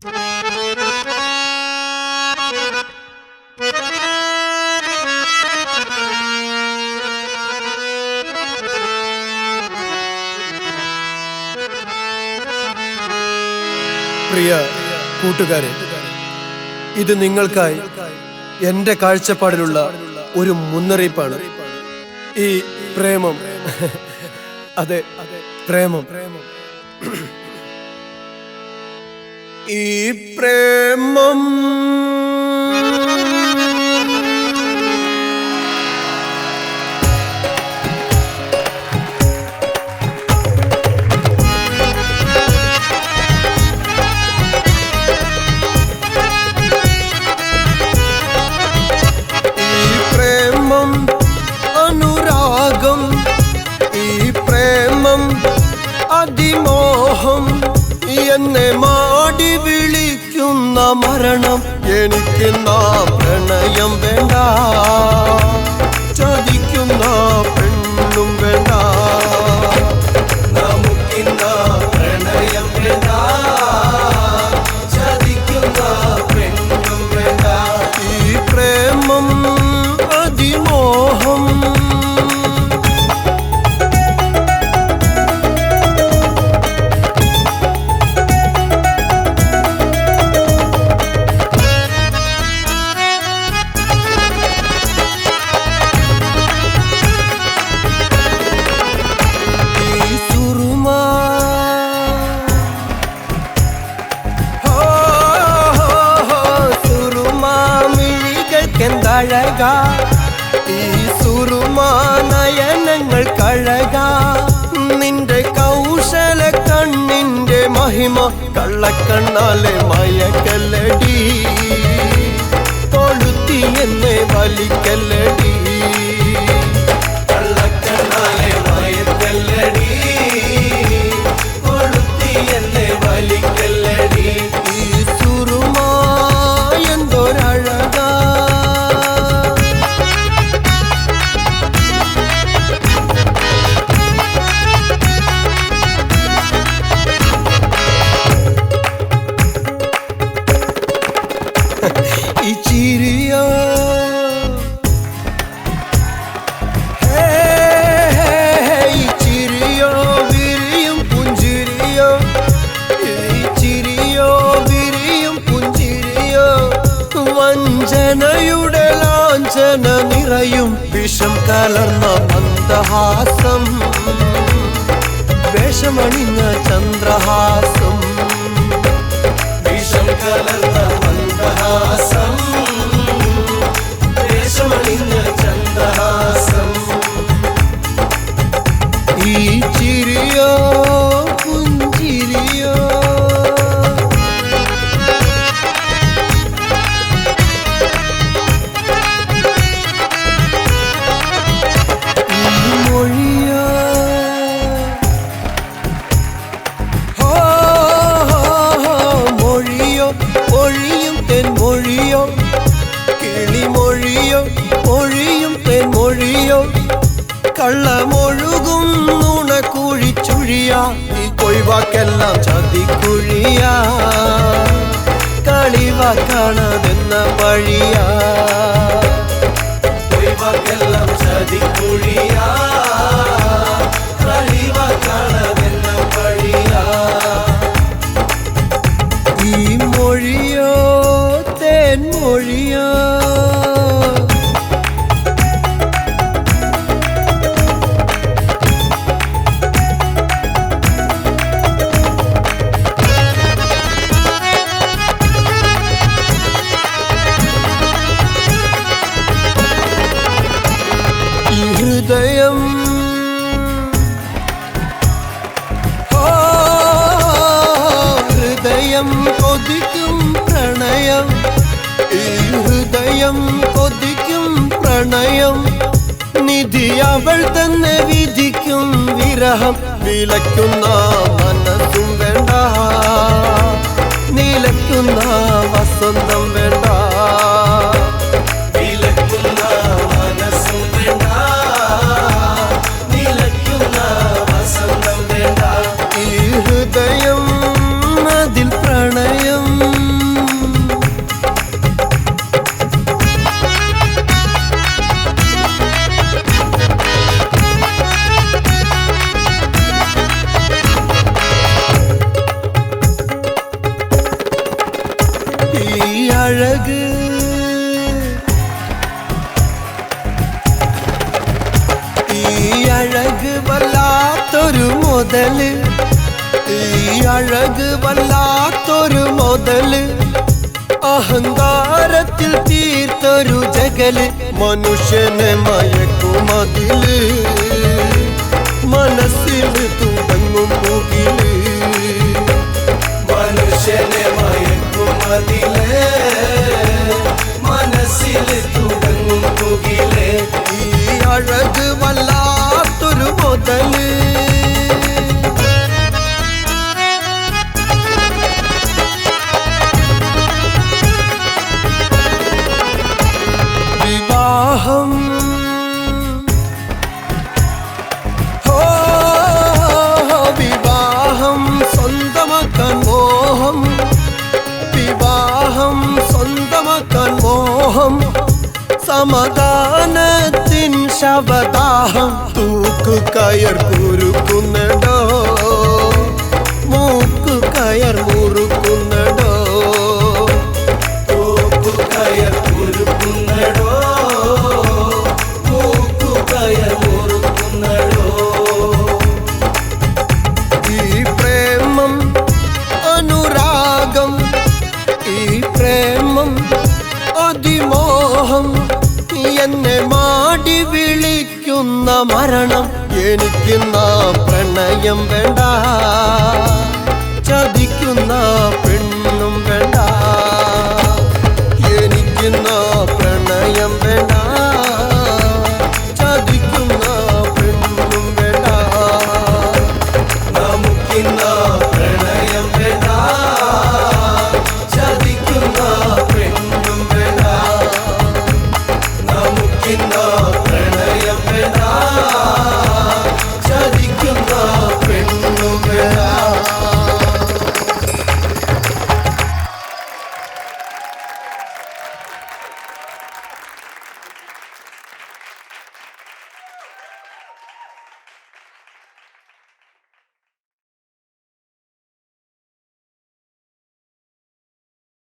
പ്രിയ കൂട്ടുകാരെ ഇത് നിങ്ങൾക്കായി എന്റെ കാഴ്ചപ്പാടിലുള്ള ഒരു മുന്നറിയിപ്പാണ്. ഈ പ്രേമം. അതെ പ്രേമം പ്രേമം. ഈ പ്രേമം. അതിമോഹം എന്നെ വിളിക്കുന്ന മരണം എനിക്ക് നാ പ്രണയം വേണ്ട സുറുമാമിഴികൾക്കെന്തഴക ഈ സുറുമാ നയനങ്ങൾ കഴക. നിന്റെ കൗശല കണ്ണിന്റെ മഹിമ കള്ളക്കണ്ണാലെ മയക്കല്ലടി. കൊളുത്തി എന്നെ വലിക്കല്ലടി. കള്ളക്കണ്ണാലെ മയക്കല്ലടി. വിഷം കലർന്ന മന്ദഹാസം. വേഷമണിഞ്ഞ ചന്ദ്രഹാസം. വിഷം കലർന്ന മന്ദഹാസം. വേഷമണിഞ്ഞ ചന്ദ്രഹാസം. ഈ ചിരിയോ കള്ളമൊഴുകും നുണക്കുഴിച്ചുഴിയ ഈ കൊയ്വാക്കെല്ലാം കളിവാക്കാണതെന്ന കൊയ്വാക്കെല്ലാം ചതിക്കുഴിയ. ഹൃദയം. ഹൃദയം കൊതിക്കും പ്രണയം. ഈ ഹൃദയം കൊതിക്കും പ്രണയം. നിധി അവൾ തന്നെ വിധിക്കും വിരഹം. വിലക്കുന്ന മനസ്സും വേണ്ട. നിലക്കുന്ന വസന്തം വേണ്ട. വല്ലാത്തൊരു മുതൽ. ഈ അഴക് വല്ലാത്തൊരു മുതൽ. അഹങ്കാരത്തിൽ തീർത്തൊരു ജഗൽ. മനുഷ്യനെ മയക്കുമതിൽ മനസ്സിൽ തുടങ്ങും മുകിൽ. മനുഷ്യനെ മയക്കുമതിലെ സമാധാനത്തിൻ ശവദാഹം തൂക്കു കയർ കുരുക്കുന്നടോ? മൂക്കു കയർ മുറുക്കുന്നടോ? തോപ്പു കയർ കുരുക്കുന്നടോ മൂക്കു കയർ മുറുക്കുന്നടോ? ഈ പ്രേമം അനുരാഗം ഈ പ്രേമം അതിമോഹം എന്നെ മാടി വിളിക്കുന്ന മരണം എനിക്കുന്ന പ്രണയം വേണ്ട. ചതിക്കുന്ന പെണ്ണും വേണ്ട.